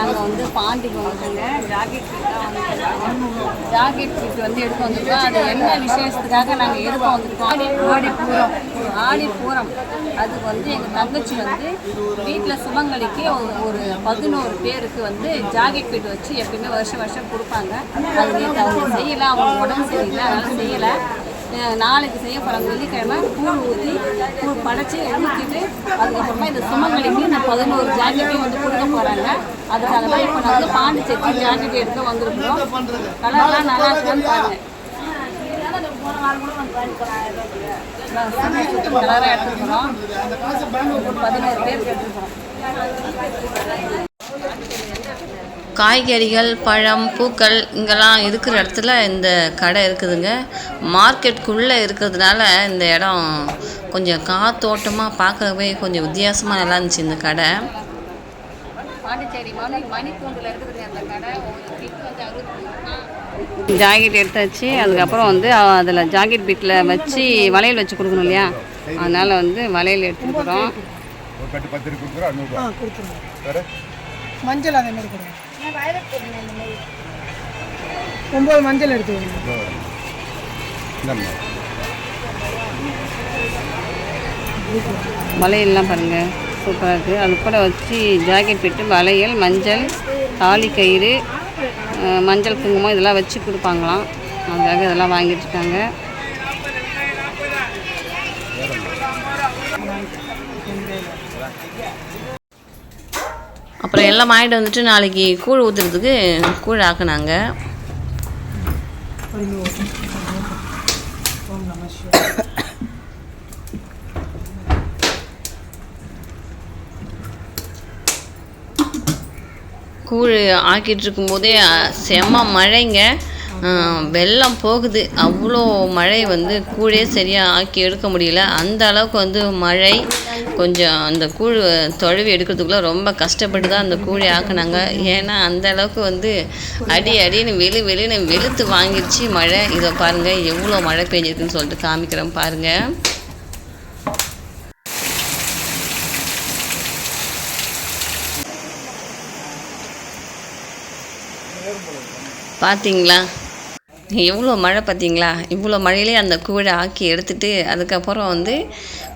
நாங்கள் வந்து பாண்டிக்கு வந்துட்டோங்க ஜாக்கெட் ஜாக்கெட் ஃபிட் வந்து எடுக்க வந்திருக்கோம். அது என்ன விசேஷத்துக்காக நாங்கள் எடுக்க வந்திருக்கோம்? ஆடி ஆடி பூரம் ஆடி பூரம் அதுக்கு வந்து எங்கள் தங்கச்சி வந்து வீட்டில் சுமங்கலிக்கு ஒரு- ஒரு பதினோரு பேருக்கு வந்து ஜாக்கெட் ஃபிட் வச்சு எப்பயுமே வருஷம் வருஷம் கொடுப்பாங்க. அது நேற்று அவங்க செய்யலை. அவங்க உடம்பு சரியில்லை. அதனால் செய்யலை. நாளைக்கு செய்ய போகிறாங்க வெள்ளிக்கிழமை கூழ் ஊற்றி கூழ் படைச்சி ஊற்றிட்டு அதுக்கப்புறமா இந்த சுமங்கலிக்கு இந்த பதினோரு ஜாக்கெட்டையும் வந்து கொடுக்க போகிறாங்க அதுக்காக தான் இப்போ நான் வந்து செட்டி ஜாக்கெட் எடுத்து வந்திருக்கிறோம். கலர்லாம் நல்லா இருக்குன்னு பாருங்க. கலராக எடுத்துக்கிறோம். பதினோரு பேர் எடுத்துக்கிறோம். காய்கறிகள் பழம் பூக்கள் இங்கெல்லாம் இருக்கிற இடத்துல இந்த கடை இருக்குதுங்க. மார்க்கெட்டுக்குள்ளே இருக்கிறதுனால இந்த இடம் கொஞ்சம் காத்தோட்டமாக பார்க்கவே கொஞ்சம் வித்தியாசமாக நல்லா இருந்துச்சு இந்த கடை. பாண்டிச்சேரி மணி மணிக்கூண்டில் இருக்குது அந்த கடை ஒரு கிட் வந்து அறுபத்தி ஜாக்கெட் எடுத்தாச்சு. அதுக்கப்புறம் வந்து அதில் ஜாக்கெட் பிட்டில் வச்சு வளையல் வச்சு கொடுக்கணும் இல்லையா? அதனால் வந்து வளையல் எடுத்துக்கிறோம் மஞ்சள் அதே மாதிரி கொடுங்க. ஒம்பது மஞ்சள் எடுத்து வளையல்லாம் பாருங்கள் சூப்பராக இருக்குது அது கூட வச்சு ஜாக்கெட் பிட்டு வளையல் மஞ்சள் தாலி கயிறு மஞ்சள் குங்குமம் இதெல்லாம் வச்சு கொடுப்பாங்களாம். அதுக்காக இதெல்லாம் வாங்கிட்டு இருக்காங்க. அப்புறம் எல்லாம் வாங்கிட்டு வந்துட்டு நாளைக்கு கூழ் ஊற்றுறதுக்கு கூழ் ஆக்குனாங்க. கூழ் ஆக்கிட்டு இருக்கும்போதே செம்ம மழைங்க. வெள்ளம் போகுது. அவ்வளோ மழை வந்து கூழே சரியாக ஆக்கி எடுக்க முடியல. அந்த அளவுக்கு வந்து மழை கொஞ்சம் அந்த கூழ் தொழுவி எடுக்கிறதுக்குள்ளே ரொம்ப கஷ்டப்பட்டு தான் அந்த கூழை ஆக்குனாங்க. ஏன்னா அந்த அளவுக்கு வந்து அடி அடின்னு வெளி வெளின்னு வெளுத்து வாங்கிடுச்சு மழை. இதை பாருங்கள் எவ்வளோ மழை பெஞ்சிருக்குன்னு சொல்லிட்டு காமிக்கிறேன் பாருங்கள் பார்த்தீங்களா எவ்வளோ மழை பார்த்தீங்களா? இவ்வளோ மழையிலே அந்த கூழை ஆக்கி எடுத்துட்டு அதுக்கப்புறம் வந்து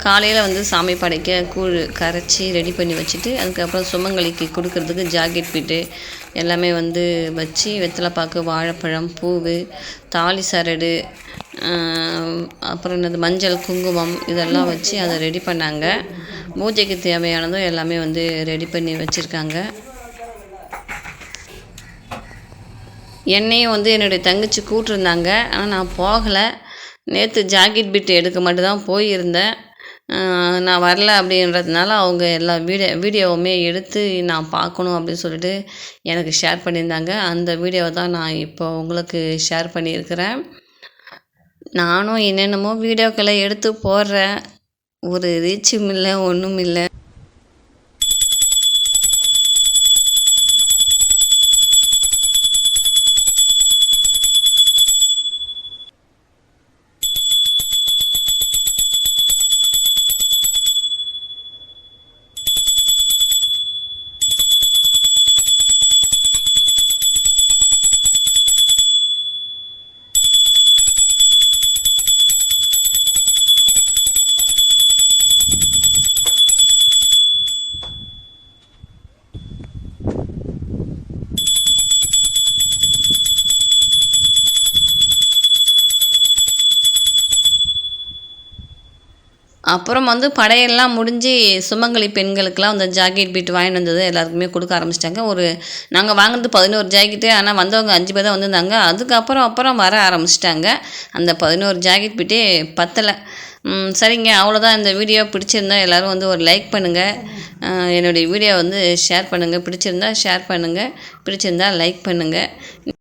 காலையில் வந்து சாமி படைக்க கூழ் கரைச்சி ரெடி பண்ணி வச்சுட்டு அதுக்கப்புறம் சுமங்கலிக்கு கொடுக்கறதுக்கு ஜாக்கெட் பீட்டு எல்லாமே வந்து வச்சு வெத்தலைப்பாக்கு வாழைப்பழம் பூவு தாலி சரடு அப்புறம் என்னது மஞ்சள் குங்குமம் இதெல்லாம் வச்சு அதை ரெடி பண்ணாங்க. பூஜைக்கு தேவையானதும் எல்லாமே வந்து ரெடி பண்ணி வச்சுருக்காங்க. என்னையும் வந்து என்னுடைய தங்கச்சி கூப்பிட்ருந்தாங்க ஆனால் நான் போகலை. நேற்று ஜாக்கெட் பிட் எடுக்க மட்டும்தான் போயிருந்தேன். நான் வரல அப்படின்றதுனால அவங்க எல்லா வீடியோ வீடியோவுமே எடுத்து நான் பார்க்கணும் அப்படின்னு சொல்லிட்டு எனக்கு ஷேர் பண்ணியிருந்தாங்க. அந்த வீடியோவை தான் நான் இப்போ உங்களுக்கு ஷேர் பண்ணியிருக்கிறேன். நானும் என்னென்னமோ வீடியோக்களை எடுத்து போடுறேன். ஒரு ரீச்சும் இல்லை ஒன்றும் இல்லை. அப்புறம் வந்து படையெல்லாம் முடிஞ்சு சுமங்கலி பெண்களுக்கெல்லாம் அந்த ஜாக்கெட் பீட் வாங்கிட்டு வந்தது எல்லாருக்குமே கொடுக்க ஆரம்பிச்சிட்டாங்க. ஒரு நாங்கள் வாங்கினது பதினோரு ஜாக்கெட்டு ஆனால் வந்தவங்க அஞ்சு பேர் தான் வந்திருந்தாங்க. அதுக்கப்புறம் அப்புறம் வர ஆரம்பிச்சிட்டாங்க. அந்த பதினோரு ஜாக்கெட் பீட்டே பத்தலை. சரிங்க. அவ்வளோதான் இந்த வீடியோ பிடிச்சிருந்தா எல்லோரும் வந்து ஒரு லைக் பண்ணுங்கள் என்னுடைய வீடியோ வந்து ஷேர் பண்ணுங்கள் பிடிச்சிருந்தா ஷேர் பண்ணுங்கள் பிடிச்சிருந்தா லைக் பண்ணுங்கள்